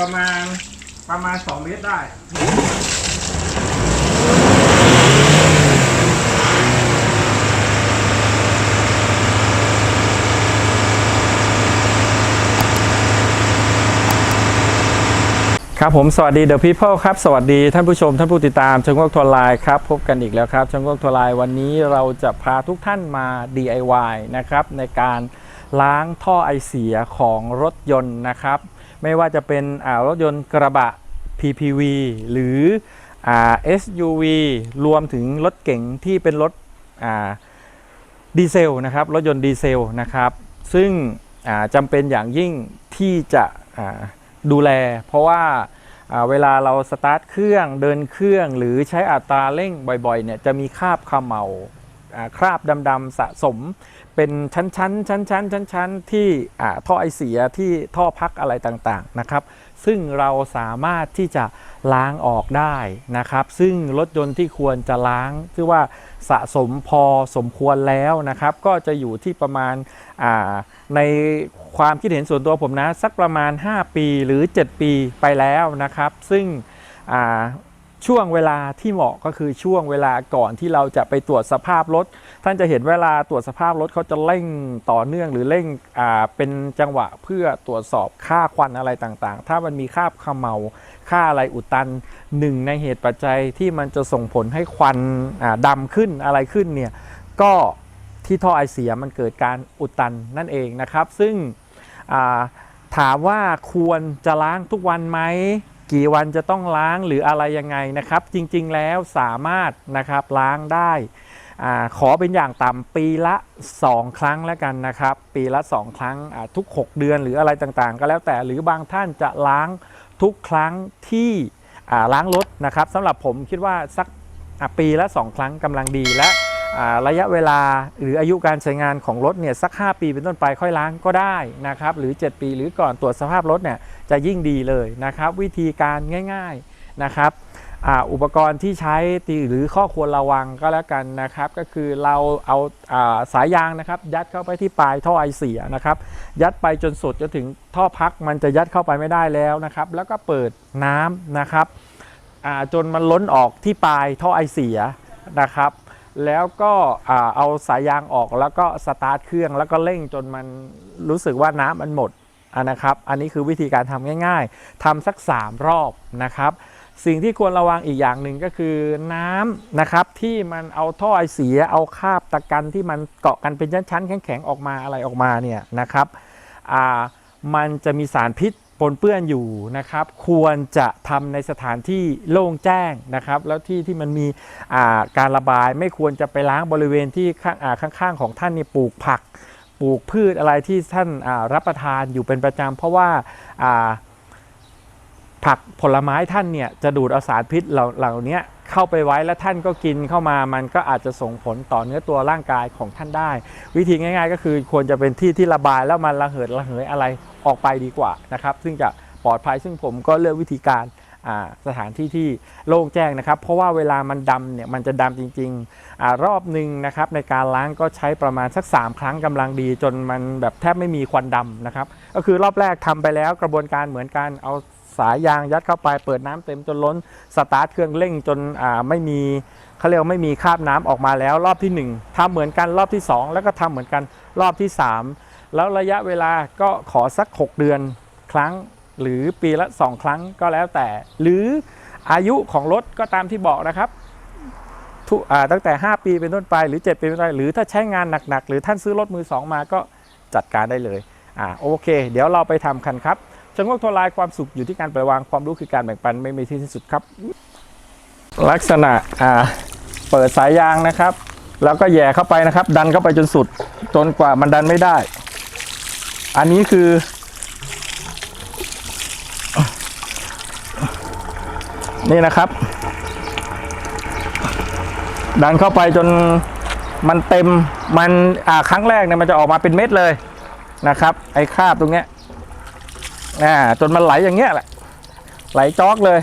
ประมาณประมาณสองเมตรได้ ครับผมสวัสดี The People ครับสวัสดีท่านผู้ชมท่านผู้ติดตามชงวกทัวร์ไลน์ครับพบกันอีกแล้วครับชงวกทัวร์ไลน์วันนี้เราจะพาทุกท่านมา DIY นะครับในการล้างท่อไอเสียของรถยนต์นะครับ ไม่ว่าจะเป็นรถยนต์กระบะ PPV หรืออ SUV รวมถึงรถเก๋งที่เป็นรถดีเซลนะครับรถยนต์ดีเซลนะครับ ซึ่งจำเป็นอย่างยิ่งที่จะดูแล เพราะว่าเวลาเราสตาร์ทเครื่องเดินเครื่องหรือใช้อัตราเร่งบ่อยๆเนี่ยจะมีคราบขมเมาอ่าคราบดำๆสะสม เป็นชั้นๆชั้นๆชั้นๆที่ท่อไอเสียที่ท่อพักอะไรต่างๆนะครับ ซึ่งเราสามารถที่จะล้างออกได้นะครับ ซึ่งรถยนต์ที่ควรจะล้างคือว่าสะสมพอสมควรแล้วนะครับ ก็จะอยู่ที่ประมาณาในความคิดเห็นส่วนตัวผมนะ สักประมาณ 5 ปีหรือ 7 ปีไปแล้วนะครับ ซึ่ง ช่วงเวลาที่เหมาะก็คือช่วงเวลาก่อนที่เราจะไปตรวจสภาพรถ ท่านจะเห็นเวลาตรวจสภาพรถเขาจะเร่งต่อเนื่องหรือเร่งอ่าเป็นจังหวะเพื่อตรวจสอบค่าควันอะไรต่างๆ ถ้ามันมีค่าขมเมาค่าอะไรอุดตันหนึ่งในเหตุปัจจัยที่มันจะส่งผลให้ควันอ่าดำขึ้นอะไรขึ้นเนี่ยก็ที่ท่อไอเสียมันเกิดการอุดตันนั่นเองนะครับ ซึ่งถามว่าควรจะล้างทุกวันไหม กี่วันจะต้องล้างหรืออะไรยังไงนะครับ จริงๆแล้วสามารถนะครับล้างได้อขอเป็นอย่างต่ำปีละ 2 ครั้งแล้วกันนะครับ ปีละ 2 ครั้งทุก 6 เดือนหรืออะไรต่างๆ ก็แล้วแต่หรือบางท่านจะล้างทุกครั้งที่ล้างรถนะครับสำหรับผมคิดว่าสักปีละ 2 ครั้งกำลังดีและ ระยะเวลาหรืออายุการใช้งานของรถเนี่ยสัก 5 ปีเป็นต้นไปค่อยล้างก็ได้นะครับหรือ 7 ปีหรือก่อนตรวจสภาพรถเนี่ยจะยิ่งดีเลยนะครับวิธีการง่ายๆนะครับอ,อุปกรณ์ที่ใช้ตีหรือข้อควรระวังก็แล้วกันนะครับ ก็คือเราเอาอาสายยางนะครับ ยัดเข้าไปที่ปลายท่อไอเสียนะครับยัดไปจนสุดจนถึงท่อพักมันจะยัดเข้าไปไม่ได้แล้วนะครับ แล้วก็เปิดน้ำนะครับจนมันล้นออกที่ปลายท่อไอเสียนะครับ แล้วก็เอาสายยางออกแล้วก็สตาร์ทเครื่องแล้วก็เร่งจนมันรู้สึกว่าน้ำมันหมดะนะครับ อันนี้คือวิธีการทำง่าย ๆทำสัก 3 รอบนะครับ สิ่งที่ควรระวังอีกอย่างหนึ่งก็คือน้ำนะครับที่มันเอาท่อไอเสียเอาคราบตะกันที่มันเกาะกันเป็นชั้นๆแข็งๆออกมาอะไรออกมาเนี่ยนะครับมันจะมีสารพิษ ปนเปื้อนอยู่นะครับ ควรจะทำในสถานที่โล่งแจ้งนะครับ แล้วที่ที่มันมีการระบายไม่ควรจะไปล้างบริเวณที่ข้างข้างๆของท่านนี่ปลูกผัก ปลูกพืชอะไรที่ท่านรับประทานอยู่เป็นประจำเพราะว่าผักผลไม้ท่านเนี่ยจะดูดเอาสารพิษเหล่าเหล่านี้ เข้าไปไว้แล้วท่านก็กินเข้ามามันก็อาจจะส่งผลต่อเนื้อตัวร่างกายของท่านได้ วิธีง่าย ๆ ก็คือควรจะเป็นที่ที่ระบายแล้วมันระเหิดระเหยอะไรออกไปดีกว่านะครับซึ่งจะปลอดภัยซึ่งผมก็เลือกวิธีการสถานที่ที่โล่งแจ้งนะครับ เพราะว่าเวลามันดำเนี่ยมันจะดำจริงๆอรอบหนึ่งนะครับในการล้างก็ใช้ประมาณสัก 3 ครั้งกำลังดี จนมันแบบแทบไม่มีควันดำนะครับก็คือรอบแรกทำไปแล้วกระบวนการเหมือนกันเอา สายยางยัดเข้าไปเปิดน้ำเต็มจนล้นสตาร์ทเครื่องเร่งจนไม่มีเขาเรียกไม่มีคราบน้ำออกมาแล้ว รอบที่ 1ทำเหมือนกันรอบที่ 2 แล้วก็ทำเหมือนกันรอบที่ 3 แล้วระยะเวลาก็ขอสัก 6 เดือนครั้ง หรือปีละ 2 ครั้งก็แล้วแต่ หรืออายุของรถก็ตามที่บอกนะครับตั้งแต่ 5 ปีเป็นต้นไปหรือ 7 ปีเป็นต้นไปหรือถ้าใช้งานหนักๆ หรือท่านซื้อรถมือ 2 มาก็จัดการได้เลยอ่าโอเค เดี๋ยวเราไปทำกันครับ ชงกทลายความสุขอยู่ที่การปล่อยวางความรู้คือการแบ่งปันไม่มีที่สิ้นสุดครับ ลักษณะอ่าเปิดสายยางนะครับ แล้วก็แหย่เข้าไปนะครับ ดันเข้าไปจนสุดจนกว่ามันดันไม่ได้ อันนี้คือ นี่นะครับ ดันเข้าไปจนมันเต็มมันอ่าครั้งแรกเนี่ยมันจะออกมาเป็นเม็ดเลยนะครับ ไอ้คราบตรงเนี้ย อ่าจนมันไหลอย่างเงี้ยแหละไหลจอกเลย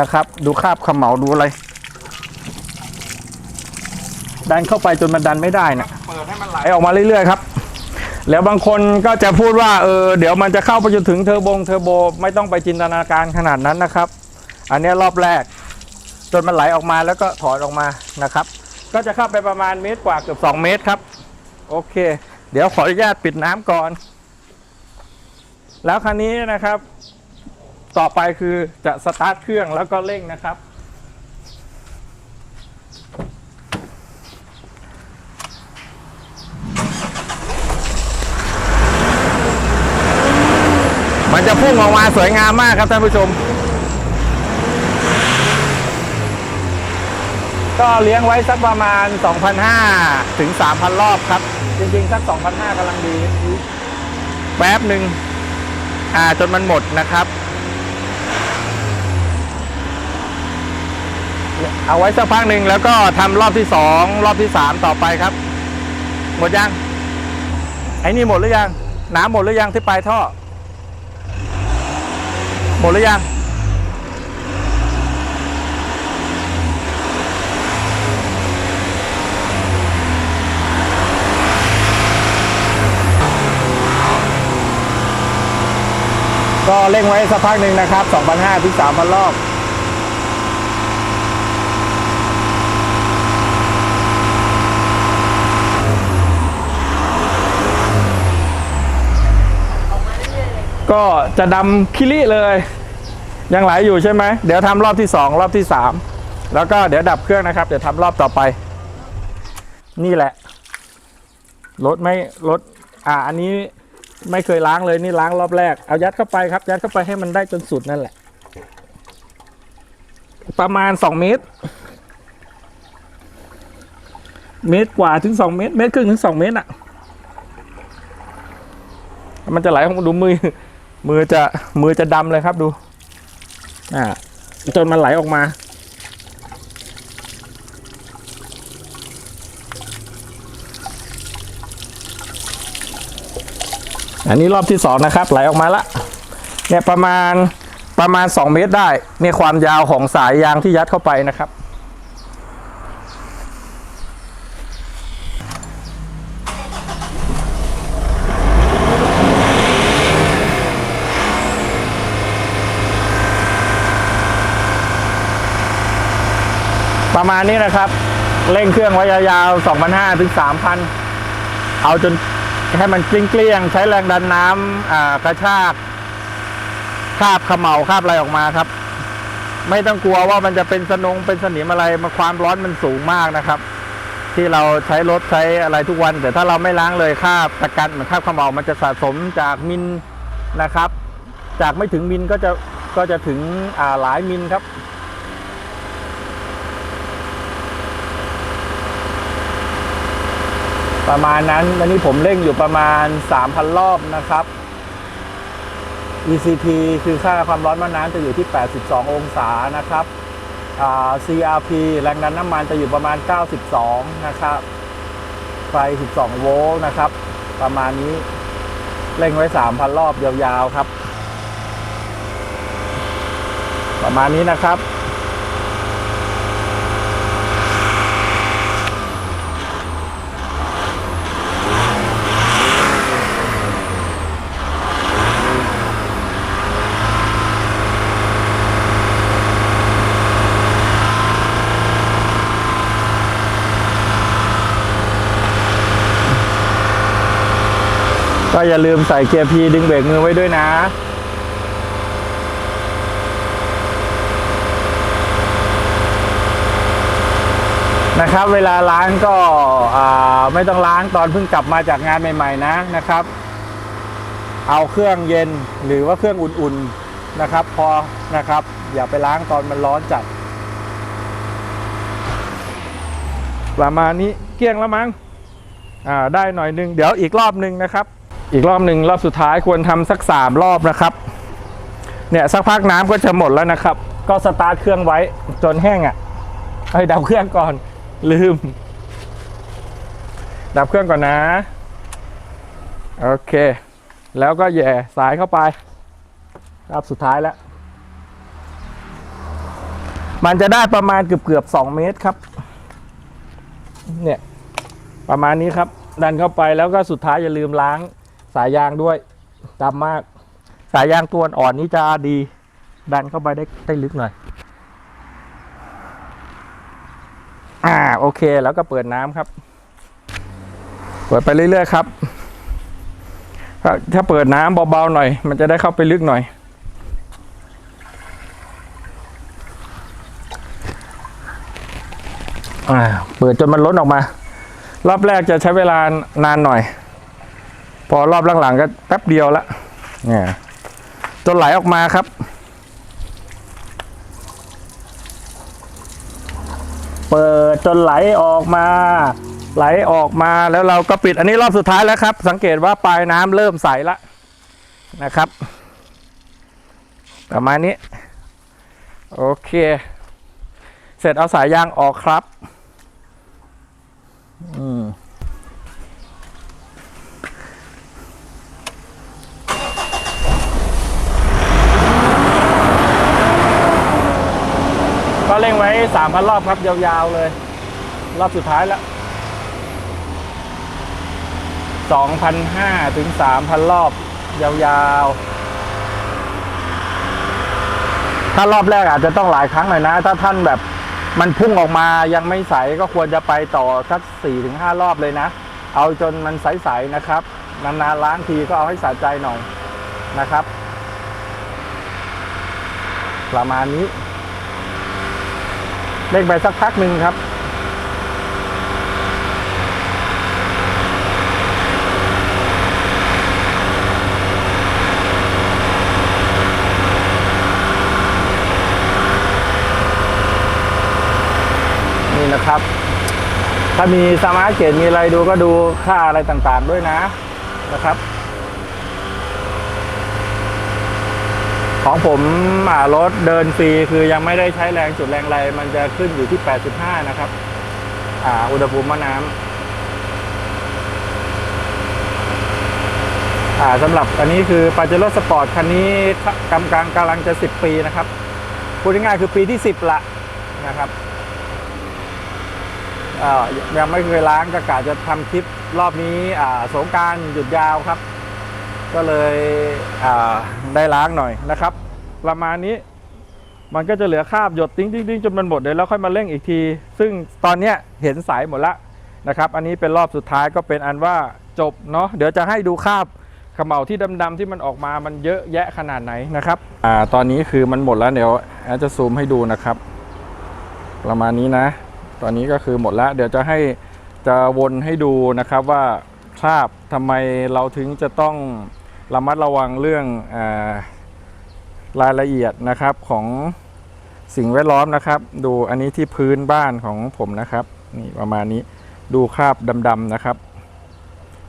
นะครับ ดูคราบขมเหลาดูอะไร ดันเข้าไปจนมันดันไม่ได้นะเปิดให้มันไหลออกมาเรื่อยๆครับ แล้วบางคนก็จะพูดว่าเออเดี๋ยวมันจะเข้าไปจนถึงเทอร์โบงเทอร์โบ ไม่ต้องไปจินตนาการขนาดนั้นนะครับ อันนี้รอบแรก จนมันไหลออกมาแล้วก็ถอนออกมานะครับ ก็จะเข้าไปประมาณเมตรกว่าเกือบ2 เมตรครับ โอเค เดี๋ยวขออนุญาตปิดน้ำก่อน แล้วคันนี้นะครับ ต่อไปคือจะสตาร์ทเครื่องแล้วก็เร่งนะครับ มันจะพุ่งออกมาสวยงามมากครับท่านผู้ชม ก็เลี้ยงไว้สักประมาณ 2,500 ถึง 3,000 รอบครับ จริงๆ สัก 2,500กำลังดี แป๊บหนึ่งาจนมันหมดนะครับเอาไว้สักพักหนึ่งแล้วก็ทำรอบที่สองรอบที่สามต่อไปครับ หมดยังไอ้นี่หมดหรือยังน้ำหมดหรือยังที่ปลายท่อ หมดหรือยัง เร่งไว้สักพักหนึ่งนะครับ 2,500ถึง3,000 รอบ ก็จะดำคิริเลย ยังไหลอยู่ใช่ไหม เดี๋ยวทำรอบที่ 2 รอบที่ 3 แล้วก็เดี๋ยวดับเครื่องนะครับ เดี๋ยวทำรอบต่อไป นี่แหละ รถไม่รถอ่าอันนี้ ไม่เคยล้างเลยนี่ล้างรอบแรก เอายัดเข้าไปครับ ยัดเข้าไปให้มันได้จนสุดนั่นแหละ ประมาณ2เมตร เมตรกว่าถึง2เมตร เมตรครึ่งถึง2เมตรอะ มันจะไหลของดูมือ มือจะมือจะดำเลยครับดู อ่า จนมันไหลออกมา อันนี้รอบที่สองนะครับ ไหลออกมาละเนี่ยประมาณประมาณ 2 เมตรได้เนี่ยความยาวของสายยางที่ยัดเข้าไปนะครับ ประมาณนี้นะครับ เร่งเครื่องไว้ยาวๆ2,500ถึง3,000 เอาจน ให้มันเกลี้ยงๆใช้แรงดันน้ำกระชากคาบเขม่าคาบอะไรออกมาครับ ไม่ต้องกลัวว่ามันจะเป็นสนงเป็นสนิมอะไรมันความร้อนมันสูงมากนะครับ ที่เราใช้รถใช้อะไรทุกวัน แต่ถ้าเราไม่ล้างเลยคาบตะกันเหมือนคาบเขม่ามันจะสะสมจากมิลนะครับ จากไม่ถึงมิลก็จะก็จะถึงหลายมิลครับ ประมาณนั้นวันนี้ผมเร่งอยู่ประมาณ 3,000 รอบนะครับ ECP คือค่าความร้อนมะน้ำจะอยู่ที่ 82 องศานะครับ CRP แรงดันน้ำมันจะอยู่ประมาณ 92 นะครับไฟ 12 โวลต์นะครับ ประมาณนี้เร่งไว้ 3,000 รอบยาวๆครับ ประมาณนี้นะครับ ก็อย่าลืมใส่เกียร์พีดึงเบรกมือไว้ด้วยนะนะครับเวลาล้างก็ไม่ต้องล้างตอนเพิ่งกลับมาจากงานใหม่ๆนะนะครับ เอาเครื่องเย็นหรือว่าเครื่องอุ่นๆนะครับ พอนะครับ อย่าไปล้างตอนมันร้อนจัด ประมาณนี้เกี้ยงแล้วมั้งได้หน่อยนึง เดี๋ยวอีกรอบหนึ่งนะครับ อีกรอบหนึ่งรอบสุดท้ายควรทำสักสามรอบนะครับ เนี่ยสักพักน้ำก็จะหมดแล้วนะครับ ก็สตาร์ทเครื่องไว้จนแห้งอะ่ะเอ้ยดับเครื่องก่อน ลืม ดับเครื่องก่อนนะ โอเค แล้วก็แย่สายเข้าไป รอบสุดท้ายแล้ว มันจะได้ประมาณเกือบเกือบๆสองเมตรครับ เนี่ย ประมาณนี้ครับ ดันเข้าไปแล้วก็สุดท้ายอย่าลืมล้าง สายยางด้วยดำมาก สายยางตัวอ่อนนี้จะดี ดันเข้าไปได้ได้ลึกหน่อย อ่าโอเคแล้วก็เปิดน้ำครับ เปิดไปเรื่อยๆครับ ถ้าถ้าเปิดน้ำเบาๆหน่อย มันจะได้เข้าไปลึกหน่อยอ่าเปิดจนมันล้นออกมา รอบแรกจะใช้เวลานานหน่อย พอรอบหลังๆก็แป๊บเดียวละเนี่ยจนไหลออกมาครับ เปิดจนไหลออกมา ไหลออกมาแล้วเราก็ปิดอันนี้รอบสุดท้ายแล้วครับ สังเกตว่าปลายน้ำเริ่มใสละนะครับ ประมาณนี้ โอเค เสร็จเอาสายยางออกครับ อืม เร่งไว้3,000รอบครับยาวๆเลย รอบสุดท้ายแล้ว2,500ถึง3,000รอบยาวๆ ถ้ารอบแรกอาจจะต้องหลายครั้งหน่อยนะ ถ้าท่านแบบมันพุ่งออกมายังไม่ใสก็ควรจะไปต่อสัก4ถึง5รอบเลยนะ เอาจนมันใสๆนะครับนานๆล้างทีก็เอาให้สะใจหน่อยนะครับ ประมาณนี้ เล่นไปสักพักหนึ่งครับ นี่นะครับ ถ้ามีสมาร์ทเกตมีอะไรดูก็ดูค่าอะไรต่างๆด้วยนะนะครับ ของผมรถเดินฟรีคือยังไม่ได้ใช้แรงจุดแรงไร มันจะขึ้นอยู่ที่ 85 นะครับ อ่า อุณหภูมิมะน้ำอ่าสำหรับอันนี้คือปาเจโร่สปอร์ตคันนี้กำกลางกำลังจะ 10 ปีนะครับ พูดง่ายๆคือปีที่ 10 ละนะครับอ่ายังไม่เคยล้างก็กะจะทำคลิปรอบนี้อ่าสงการหยุดยาวครับ ก็เลยได้ล้างหน่อยนะครับ ประมาณนี้มันก็จะเหลือคราบหยดติ้งติ้งจนมันหมดเลยแล้วค่อยมาเร่งอีกที ซึ่งตอนเนี้เห็นสายหมดละนะครับ อันนี้เป็นรอบสุดท้ายก็เป็นอันว่าจบเนาะเดี๋ยวจะให้ดูคราบเขม่าที่ดำๆที่มันออกมามันเยอะแยะขนาดไหนนะครับอ่าตอนนี้คือมันหมดแล้วเดี๋ยวแอดจะซูมให้ดูนะครับ ประมาณนี้นะ ตอนนี้ก็คือหมดแล้ว เดี๋ยวจะให้จะวนให้ดูนะครับว่า คราบทำไมเราถึงจะต้องระมัดระวังเรื่องอรายละเอียดนะครับของสิ่งแวดล้อมนะครับ ดูอันนี้ที่พื้นบ้านของผมนะครับ นี่ประมาณนี้ดูคราบดำๆนะครับ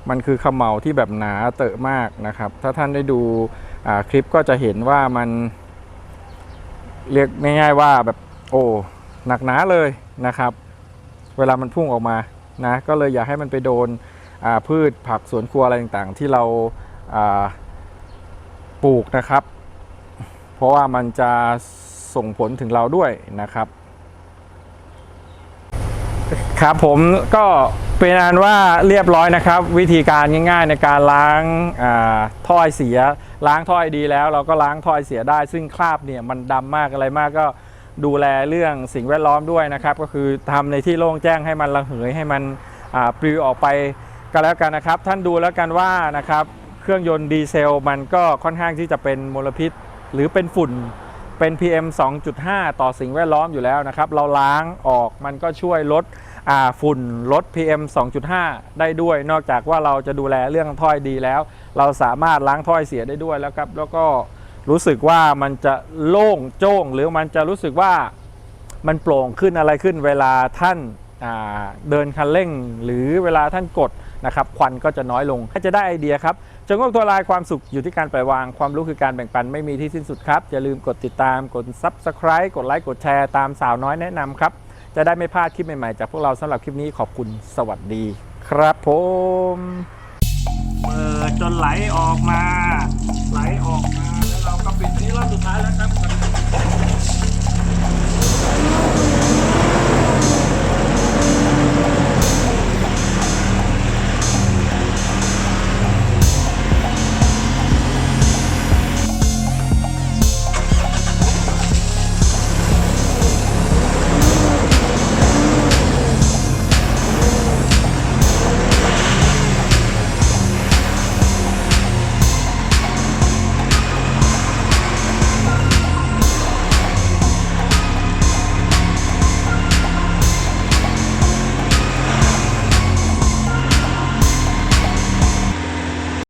มันคือขมเหลาที่แบบหนาเตอะมากนะครับ ถ้าท่านได้ดูคลิปก็จะเห็นว่ามัน เรียกง่ายๆว่าแบบโอ้หนักหนาเลยนะครับ เวลามันพุ่งออกมานะ ก็เลยอยากให้มันไปโดน พืชผักสวนครัวอะไรต่างๆ ที่เราาปลูกนะครับ เพราะว่ามันจะส่งผลถึงเราด้วยนะครับครับผมก็เป็นอันว่าเรียบร้อยนะครับ วิธีการง่ายๆในการล้างาท่อไอเสีย ล้างท่อไดีแล้ว เราก็ล้างท่อไอเสียได้ ซึ่งคราบเนี่ยมันดำมากอะไรมากก็ดูแลเรื่องสิ่งแวดล้อมด้วยนะครับ ก็คือทำในที่โล่งแจ้งให้มันระเหยให้มันปลิวออกไป ก็แล้วกันนะครับ ท่านดูแล้วกันว่านะครับเครื่องยนต์ดีเซลมันก็ค่อนข้างที่จะเป็นมลพิษ หรือเป็นฝุ่นเป็น PM 2.5 ต่อสิ่งแวดล้อมอยู่แล้วนะครับ เราล้างออกมันก็ช่วยลดฝุ่นลด PM 2.5 ได้ด้วย นอกจากว่าเราจะดูแลเรื่องถ้อยดีแล้ว เราสามารถล้างถ้อยเสียได้ด้วยแล้วครับแล้วก็รู้สึกว่ามันจะโล่งโจ้ง หรือมันจะรู้สึกว่ามันโปร่งขึ้นอะไรขึ้นเวลาท่านาเดินคันเร่ง หรือเวลาท่านกด นะครับควันก็จะน้อยลงถ้าจะได้ไอเดียครับจงโลกทัวลายความสุขอยู่ที่การปล่อยวางความรู้คือการแบ่งปันไม่มีที่สิ้นสุดครับอย่าลืมกดติดตามกด Subscribe กดไลค์กดแชร์ตามสาวน้อยแนะนำครับจะได้ไม่พลาดคลิปใหม่ๆ จากพวกเราสำหรับคลิปนี้ขอบคุณสวัสดีครับผมเปิดจนไหลออกมา ไหลออกมา แล้วเราก็ปิดนี้รอบสุดท้ายแล้วครับ